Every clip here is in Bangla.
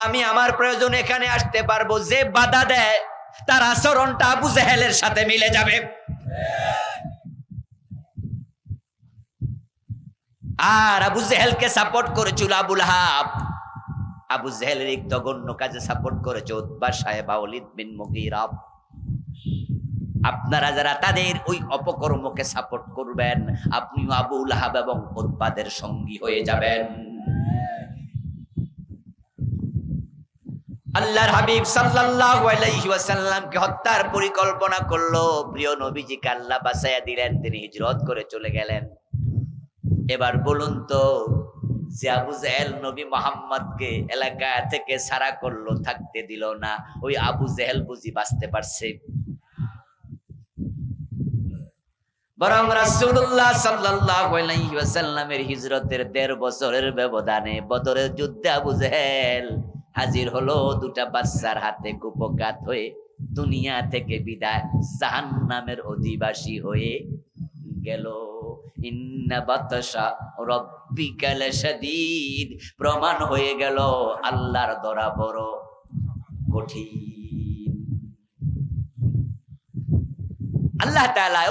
আমি আমার প্রয়োজন এখানে আসতে পারব। যে বাধা দেয়, তার আচরণটা আবু জেহেলের সাথে মিলে যাবে। আর আবু জেহেলকে সাপোর্ট করেছিল আবুল হাব। আবু জেহেলের এক জঘন্য কাজে সাপোর্ট করেছে উদ্বা সাহেব আউলিদ বিন মুগিরাব আপনারা যারা তাদের ওই অপকর্মকে সাপোর্ট করবেন, আপনিও আবুল হাব এবং উদ্বাদের সঙ্গী হয়ে যাবেন। আল্লাহর হাবিব সাল্লাল্লাহু আলাইহি ওয়াসাল্লামকে হত্যার পরিকল্পনা করল। প্রিয় নবীজিকে আল্লাহ বাঁচাইয়া দিলেন, তিনি হিজরত করে চলে গেলেন। এবার বলুন তো, যে আবু জেহেল নবী মোহাম্মদকে এলাকা থেকে সারা করল, থাকতে দিল না, ওই আবু জেহেল বুঝি বাঁচতে পারছে। বরং রাসূলুল্লাহ সাল্লাল্লাহু আলাইহি ওয়াসাল্লামের হিজরতের দেড় বছরের ব্যবধানে বদরের যুদ্ধে আবু জেহেল হাজির হলো দুটা বাচ্চার হাতে কুপকাত হয়ে দুনিয়া থেকে বিদায় জাহান্নামের অধিবাসী হয়ে গেল। প্রমাণ হয়ে গেল আল্লাহর দরা বড় কঠিন। আল্লাহ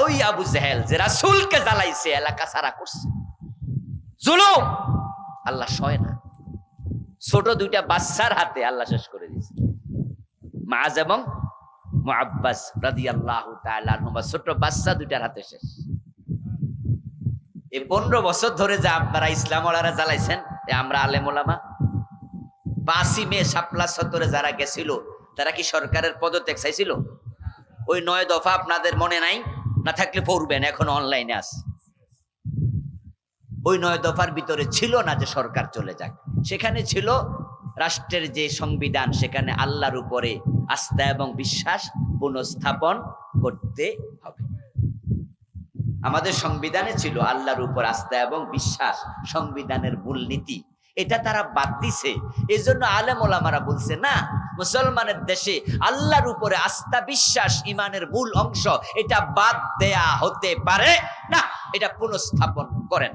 ওই আবু জেহেল যে রাসূলকে জ্বালাইছে, এলাকা সারা করছে। জুলুম! আল্লাহ সয় না। ছোট দুইটা বাচ্চার হাতে আল্লাহ শেষ করে দিয়েছে। মাজ এবং মুআব্বাস রাদিয়াল্লাহু তাআলা আনহুমা, ছোট বাচ্চা দুইটার হাতে শেষ। এই পনেরো বছর ধরে যা আপনারা ইসলাম জ্বালাইছেন আমরা আলেম ওলামা। পাঁচই মে শাপলা সত্তরে যারা গেছিল, তারা কি সরকারের পদত্যাগ চাইছিল? ওই নয় দফা আপনাদের মনে নাই? না থাকলে পড়বেন, এখন অনলাইনে আস ওই নয় দফার ভিতরে ছিল না যে সরকার চলে যাক। সেখানে ছিল রাষ্ট্রের যে সংবিধান, সেখানে আল্লাহর উপরে আস্থা এবং বিশ্বাস পুনঃস্থাপন করতে হবে। আমাদের সংবিধানে ছিল আল্লাহর উপর আস্থা এবং বিশ্বাস, সংবিধানের মূলনীতি এটা তারা বাদ দিছে। এই জন্য আলেম ওলামারা বলছে, না, মুসলমানের দেশে আল্লাহর উপরে আস্থা, বিশ্বাস, ইমানের মূল অংশ, এটা বাদ দেয়া হতে পারে। না, এটা পুনঃস্থাপন করেন।